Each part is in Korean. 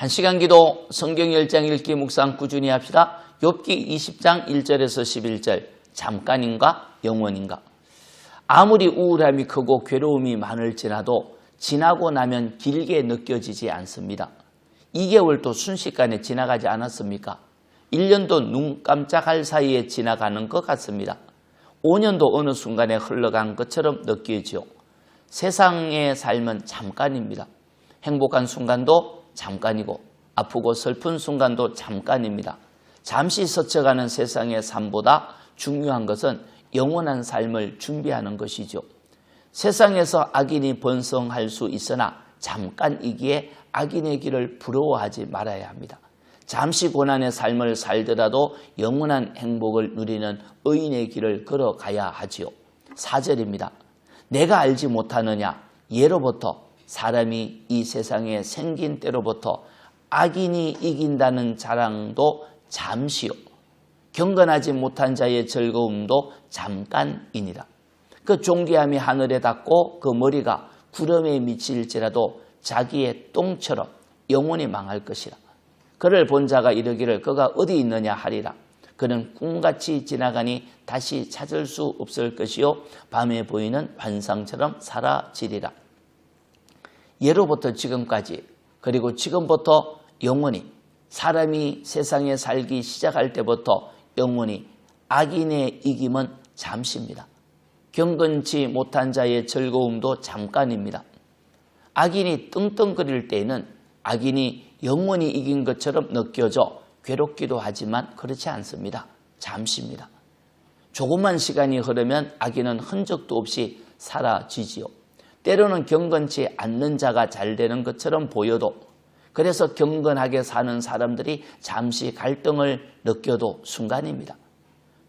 한 시간 기도 성경 10장 읽기 묵상 꾸준히 합시다. 욥기 20장 1절에서 11절 잠깐인가 영원인가 아무리 우울함이 크고 괴로움이 많을지라도 지나고 나면 길게 느껴지지 않습니다. 2개월도 순식간에 지나가지 않았습니까? 1년도 눈 깜짝할 사이에 지나가는 것 같습니다. 5년도 어느 순간에 흘러간 것처럼 느껴지요. 세상의 삶은 잠깐입니다. 행복한 순간도 잠깐이고 아프고 슬픈 순간도 잠깐입니다. 잠시 스쳐가는 세상의 삶보다 중요한 것은 영원한 삶을 준비하는 것이죠. 세상에서 악인이 번성할 수 있으나 잠깐이기에 악인의 길을 부러워하지 말아야 합니다. 잠시 고난의 삶을 살더라도 영원한 행복을 누리는 의인의 길을 걸어가야 하지요. 4절입니다. 내가 알지 못하느냐 예로부터 사람이 이 세상에 생긴 때로부터 악인이 이긴다는 자랑도 잠시요. 경건하지 못한 자의 즐거움도 잠깐이니라. 그 존귀함이 하늘에 닿고 그 머리가 구름에 미칠지라도 자기의 똥처럼 영원히 망할 것이라. 그를 본 자가 이르기를 그가 어디 있느냐 하리라. 그는 꿈같이 지나가니 다시 찾을 수 없을 것이요 밤에 보이는 환상처럼 사라지리라. 예로부터 지금까지 그리고 지금부터 영원히 사람이 세상에 살기 시작할 때부터 영원히 악인의 이김은 잠시입니다. 경건치 못한 자의 즐거움도 잠깐입니다. 악인이 떵떵거릴 때에는 악인이 영원히 이긴 것처럼 느껴져 괴롭기도 하지만 그렇지 않습니다. 잠시입니다. 조금만 시간이 흐르면 악인은 흔적도 없이 사라지지요. 때로는 경건치 않는 자가 잘 되는 것처럼 보여도 그래서 경건하게 사는 사람들이 잠시 갈등을 느껴도 순간입니다.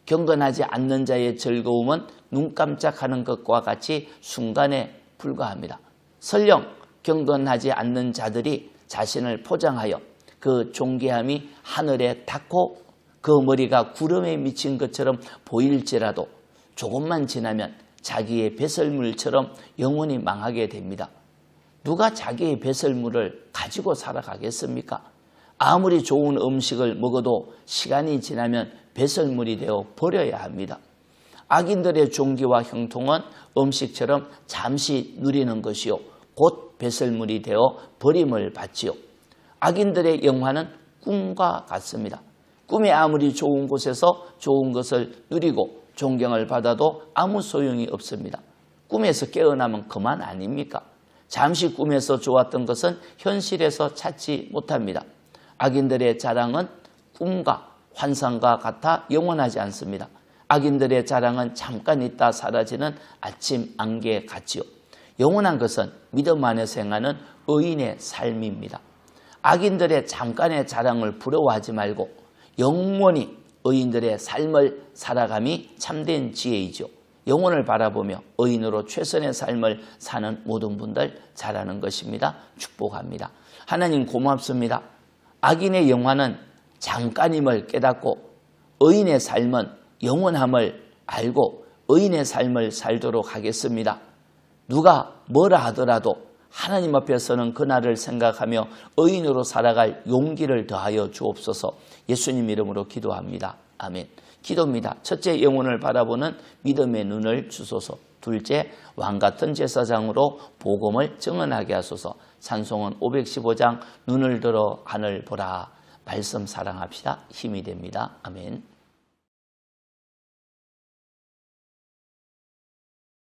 경건하지 않는 자의 즐거움은 눈 깜짝하는 것과 같이 순간에 불과합니다. 설령 경건하지 않는 자들이 자신을 포장하여 그 존귀함이 하늘에 닿고 그 머리가 구름에 미친 것처럼 보일지라도 조금만 지나면 자기의 배설물처럼 영원히 망하게 됩니다. 누가 자기의 배설물을 가지고 살아가겠습니까? 아무리 좋은 음식을 먹어도 시간이 지나면 배설물이 되어 버려야 합니다. 악인들의 종기와 형통은 음식처럼 잠시 누리는 것이요. 곧 배설물이 되어 버림을 받지요. 악인들의 영화는 꿈과 같습니다. 꿈에 아무리 좋은 곳에서 좋은 것을 누리고 존경을 받아도 아무 소용이 없습니다. 꿈에서 깨어나면 그만 아닙니까? 잠시 꿈에서 좋았던 것은 현실에서 찾지 못합니다. 악인들의 자랑은 꿈과 환상과 같아 영원하지 않습니다. 악인들의 자랑은 잠깐 있다 사라지는 아침 안개 같지요. 영원한 것은 믿음 안에서 행하는 의인의 삶입니다. 악인들의 잠깐의 자랑을 부러워하지 말고 영원히 의인들의 삶을 살아감이 참된 지혜이죠. 영혼을 바라보며 의인으로 최선의 삶을 사는 모든 분들 잘하는 것입니다. 축복합니다. 하나님 고맙습니다. 악인의 영화는 잠깐임을 깨닫고 의인의 삶은 영원함을 알고 의인의 삶을 살도록 하겠습니다. 누가 뭐라 하더라도 하나님 앞에서는 그날을 생각하며 의인으로 살아갈 용기를 더하여 주옵소서 예수님 이름으로 기도합니다. 아멘. 기도입니다. 첫째 영혼을 바라보는 믿음의 눈을 주소서. 둘째 왕 같은 제사장으로 복음을 증언하게 하소서. 찬송은 515장 눈을 들어 하늘 보라. 말씀 사랑합시다. 힘이 됩니다. 아멘.